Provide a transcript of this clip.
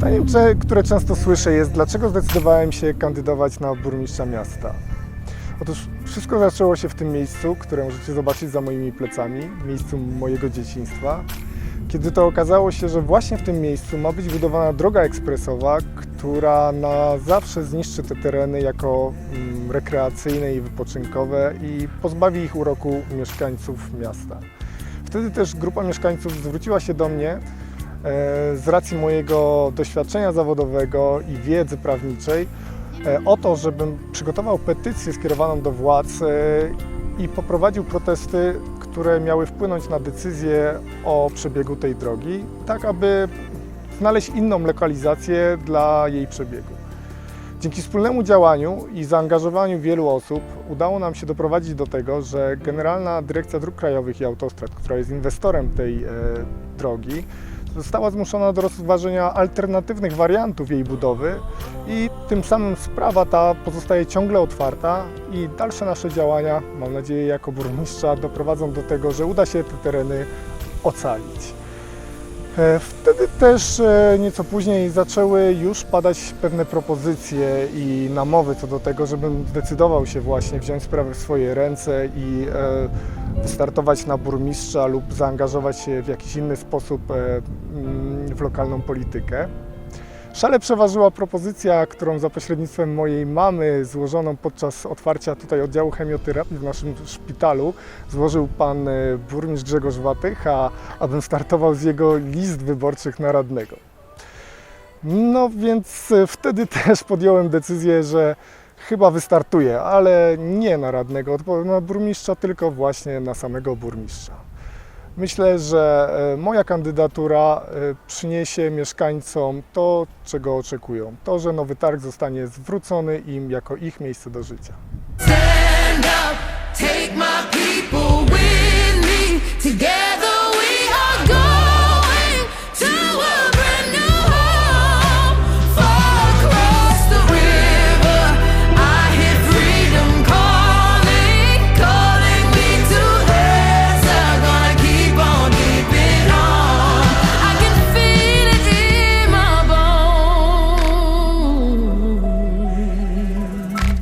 Pytaniem, które często słyszę jest, dlaczego zdecydowałem się kandydować na burmistrza miasta? Otóż wszystko zaczęło się w tym miejscu, które możecie zobaczyć za moimi plecami, miejscu mojego dzieciństwa, kiedy to okazało się, że właśnie w tym miejscu ma być budowana droga ekspresowa, która na zawsze zniszczy te tereny jako mm, rekreacyjne i wypoczynkowe i pozbawi ich uroku mieszkańców miasta. Wtedy też grupa mieszkańców zwróciła się do mnie z racji mojego doświadczenia zawodowego i wiedzy prawniczej e, o to, żebym przygotował petycję skierowaną do władz e, i poprowadził protesty, które miały wpłynąć na decyzję o przebiegu tej drogi, tak aby znaleźć inną lokalizację dla jej przebiegu. Dzięki wspólnemu działaniu i zaangażowaniu wielu osób udało nam się doprowadzić do tego, że Generalna Dyrekcja Dróg Krajowych i Autostrad, która jest inwestorem tej e, drogi, została zmuszona do rozważenia alternatywnych wariantów jej budowy i tym samym sprawa ta pozostaje ciągle otwarta i dalsze nasze działania, mam nadzieję jako burmistrza, doprowadzą do tego, że uda się te tereny ocalić. E, Wtedy też e, nieco później zaczęły już padać pewne propozycje i namowy co do tego, żebym zdecydował się właśnie wziąć sprawę w swoje ręce i e, wystartować na burmistrza lub zaangażować się w jakiś inny sposób e, mm, w lokalną politykę. Szale przeważyła propozycja, którą za pośrednictwem mojej mamy, złożoną podczas otwarcia tutaj oddziału chemioterapii w naszym szpitalu, złożył pan e, burmistrz Grzegorz Watycha, abym startował z jego list wyborczych na radnego. No więc e, wtedy też podjąłem decyzję, że chyba wystartuję, ale nie na radnego, na burmistrza, tylko właśnie na samego burmistrza. Myślę, że e, moja kandydatura e, przyniesie mieszkańcom to, czego oczekują. To, że Nowy Targ zostanie zwrócony im jako ich miejsce do życia. Stand up, take my people with me. Together